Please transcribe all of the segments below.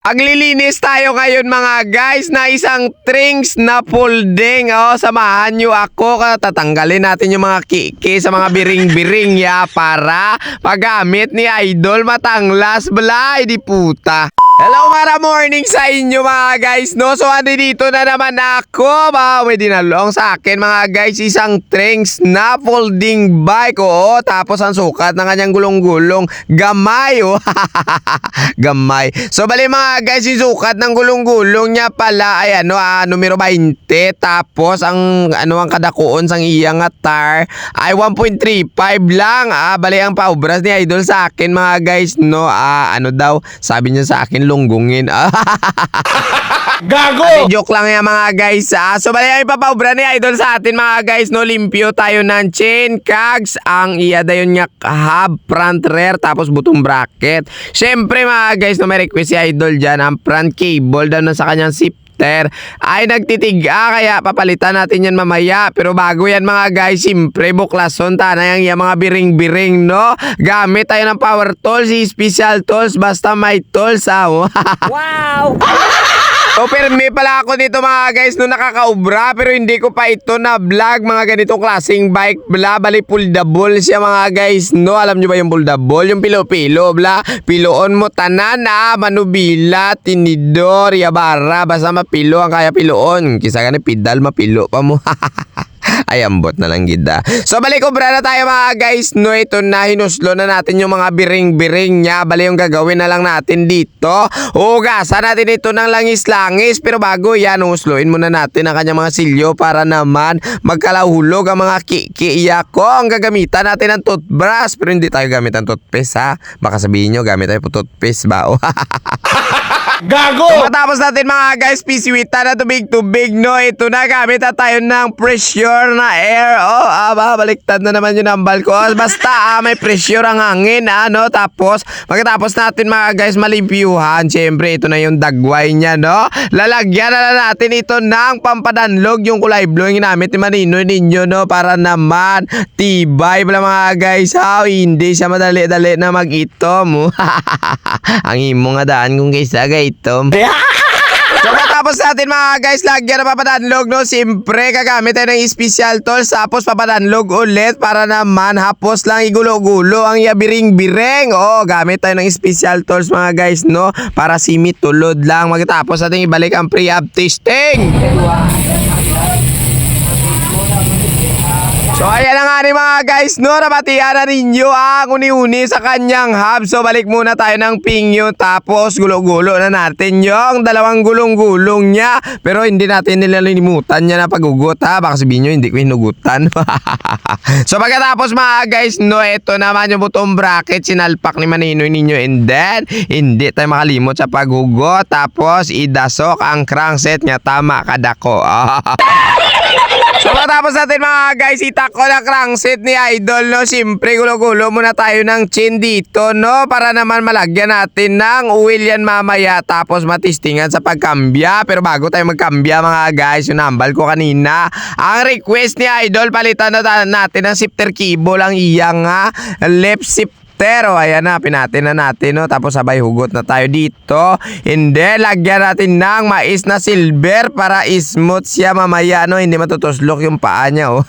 Aglilinis tayo ngayon mga guys na isang trings na folding. Oh, samahan nyo ako. Tatanggalin natin yung mga kiki sa mga biring-biring ya para paggamit ni Idol matanglas. Bla, di puta. Hello mara morning sa inyo mga guys no? So andi dito na naman ako ba? May dinalong sa akin mga guys Isang trings na folding bike Oo. Tapos ang sukat ng kanyang gulong-gulong Gamay oh Gamay. So bali mga guys yung sukat ng gulong-gulong niya pala Ay ano ah, numero 20 Tapos ang ano ang kadakuon sang iyang nga tar Ay 1.35 lang. Ah Bali ang paubras ni Idol sa akin mga guys no? Ah, Ano daw sabi niya sa akin lunggungin ah Gago! Ate, joke lang yan mga guys ah. So bali ang ipapaubra ni Idol sa atin mga guys no limpyo tayo ng chain cags ang iya dayon nga hub front rear tapos butong bracket. Syempre mga guys no may request si Idol diyan ang front cable daw na sa kanyang shifter ay nagtitiga kaya papalitan natin yan mamaya. Pero bago yan mga guys siyempre buklason tana yung, yung mga biring-biring no? Gamit tayo ng power tools special tools basta may tools ah Wow! O permi pala ako dito mga guys no nakakaubra pero hindi ko pa ito na vlog mga ganitong klaseng bike bla bali puldable siya mga guys no? Alam nyo ba yung puldable yung pilo-pilo bla piloon mo tanan ah manubila tinidor yabara basta mapilo ang kaya piloon. Kisa gani pidal mapilo pa mo Ay, ambot na lang gida. So, balik obra na tayo mga guys. No, ito na, hinuslo na natin yung mga biring-biring niya. Bali yung gagawin na lang natin dito. Hugasan natin ito ng langis-langis. Pero bago yan, husluin muna natin ang kanyang mga silyo para naman magkalahulog ang mga kikiya ko. Ang gagamitan natin ng toothbrush. Pero hindi tayo gamit ng toothpaste ha. Baka sabihin nyo, gamit tayo po toothpaste ba? Gago! So, matapos natin mga guys, pisiwita na tubig-tubig, no? Ito na, gamit na tayo ng pressure na air. Oh, aba, baliktad na naman yung nambal ko. Basta, ah, may pressure ang hangin, ano? Tapos, pagkatapos natin mga guys, malimpyuhan, syempre, ito na yung dagway niya, no? Lalagyan na natin ito ng pampadanlog, yung kulay blue yung ginamit ni Manino ninyo, no? Para naman, tibay pala mga guys, ha? Hindi siya madali-dali na mag-itom. ang imo nga daan kung kaysa itom. So matapos natin mga guys, lagyan na papadanlog no. Siyempre gagamit tayo ng special tools tapos papadanlog ulit para naman hapos lang igulo-gulo ang yabiring-bireng. Oo, gamit tayo ng special tools mga guys no. Para simit tulod lang. Magtapos natin ibalik ang pre-up testing. So ayan na nga ni mga guys no, nabatihan na ninyo ang uni-uni sa kanyang hub. So balik muna tayo ng pingyo tapos gulo-gulo na natin yung dalawang gulong-gulong niya. Pero hindi natin nilalimutan niya na pagugot ha. Baka sabihin nyo hindi ko hinugutan. so pagkatapos mga guys no, ito naman yung butong bracket sinalpak ni Maninoy ninyo and then hindi tayo makalimot sa paghugot. Tapos idasok ang crankset niya tama kadako. So matapos natin mga guys, itak ko na crankset ni Idol, no? Siyempre, gulo-gulo muna tayo ng chin dito, no? Para naman malagyan natin ng oil yan mamaya, tapos matistingan sa pagkambya. Pero bago tayo magkambya mga guys, yung nambal ko kanina, ang request ni Idol, palitan na natin ng shifter cable ang iyang nga left shifter. Pero ayan na, pinatin na natin, no? Tapos sabay hugot na tayo dito. Hindi, lagyan natin ng mais na silver para smooth siya mamaya, no? Hindi matutuslok yung paa niya, oh.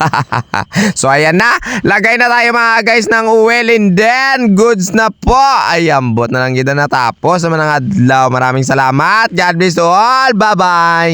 so ayan na, lagay na tayo mga guys ng oil and then goods na po. Ay, ambot na lang kita natapos. Naman ang adlaw. Maraming salamat. God bless to all. Bye-bye.